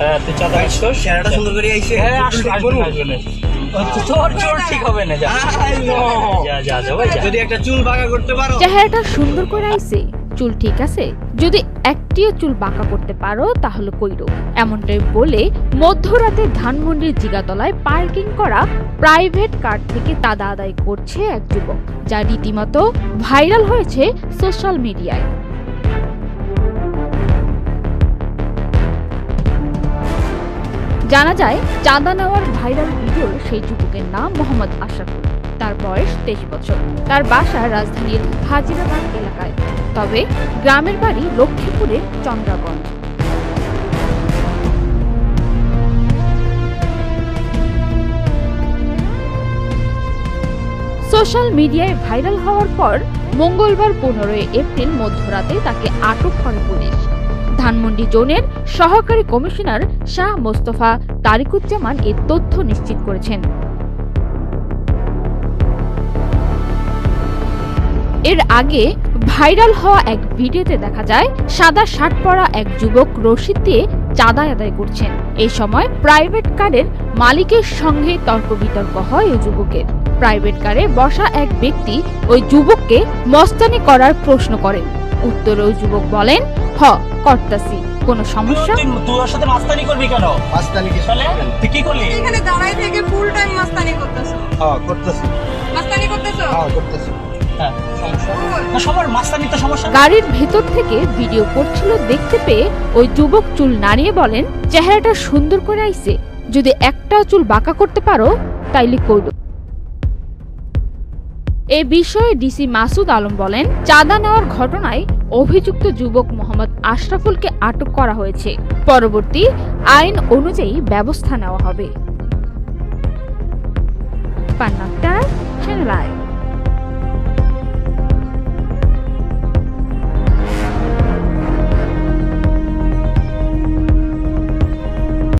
হ্যাঁ তুই চাঁদা আসছোস চেহারাটা সুন্দর করে আইছে হ্যাঁ চুল আসবে ঠিক আসবে করব? আসবে তোর চোর ঠিক হবে না যা। I know. যা যা যা ভাই যা। যদি একটা চুল বাঁকা করতে পারো। চেহারাটা সুন্দর করে আইছে চুল ঠিক আছে। যদি একটিও চুল বাঁকা করতে পারো তাহলে কইরো। এমনটাই বলে মধ্যরাতে ধানমন্ডির জিগাতলায় পার্কিং করা প্রাইভেট কার থেকে তাদা আদায় করছে এক যুবক যা রীতিমতো ভাইরাল হয়েছে সোশ্যাল মিডিয়ায়। জানা যায় চাঁদা নেওয়ার ভাইরাল ভিডিওর সেই যুবকের নাম মোহাম্মদ আশরাফুল তার বয়স তেইশ বছর। তার বাসা রাজধানীর হাজিরাবাদ এলাকায়। তবে গ্রামের বাড়ি লক্ষ্মীপুরের চন্দ্রাগঞ্জ সোশ্যাল মিডিয়ায় ভাইরাল হওয়ার পর মঙ্গলবার পনেরোই এপ্রিল মধ্যরাতে তাকে আটক করে পুলিশ। ধানমন্ডি জোনের সহকারী কমিশনার শাহ মোস্তফা তারিকুজ্জামান এ তথ্য নিশ্চিত করেছেন। এর আগে ভাইরাল হওয়া এক ভিডিওতে দেখা যায়, সাদা শার্ট পরা এক যুবক রশিদ দিয়ে চাঁদা আদায় করছেন। এই সময় প্রাইভেট কারের মালিকের সঙ্গে তর্ক বিতর্ক হয় ওই যুবকের। প্রাইভেট কারে বসা এক ব্যক্তি ওই যুবককে মস্তানি করার প্রশ্ন করেন উত্তরে ওই যুবক বলেন হ করতাছি। কোনো সমস্যা? তুই ওর সাথে মাস্তানি করবি কেন? মাস্তানি কি তাহলে তুই কি করলি? এখানে দাঁড়াই থেকে ফুল টাইম মাস্তানি করতেছো। হ্যাঁ করতেছি। মাস্তানি করতেছো? হ্যাঁ করতেছি। হ্যাঁ সমস্যা। না সবার মাস্তানি তো সমস্যা না। গাড়ির ভেতর থেকে ভিডিও করছিল দেখতে পেয়ে ওই যুবক চুল নাড়িয়ে বলেন চেহারাটা সুন্দর করে আইছে। যদি একটা চুল বাঁকা করতে পারো তাইলে কইল এ বিষয়ে ডিসি মাসুদ আলম বলেন, চাঁদা নেওয়ার ঘটনায় অভিযুক্ত যুবক মোহাম্মদ আশরাফুলকে আটক করা হয়েছে। পরবর্তী আইন অনুযায়ী ব্যবস্থা নেওয়া হবে। Panna channel I.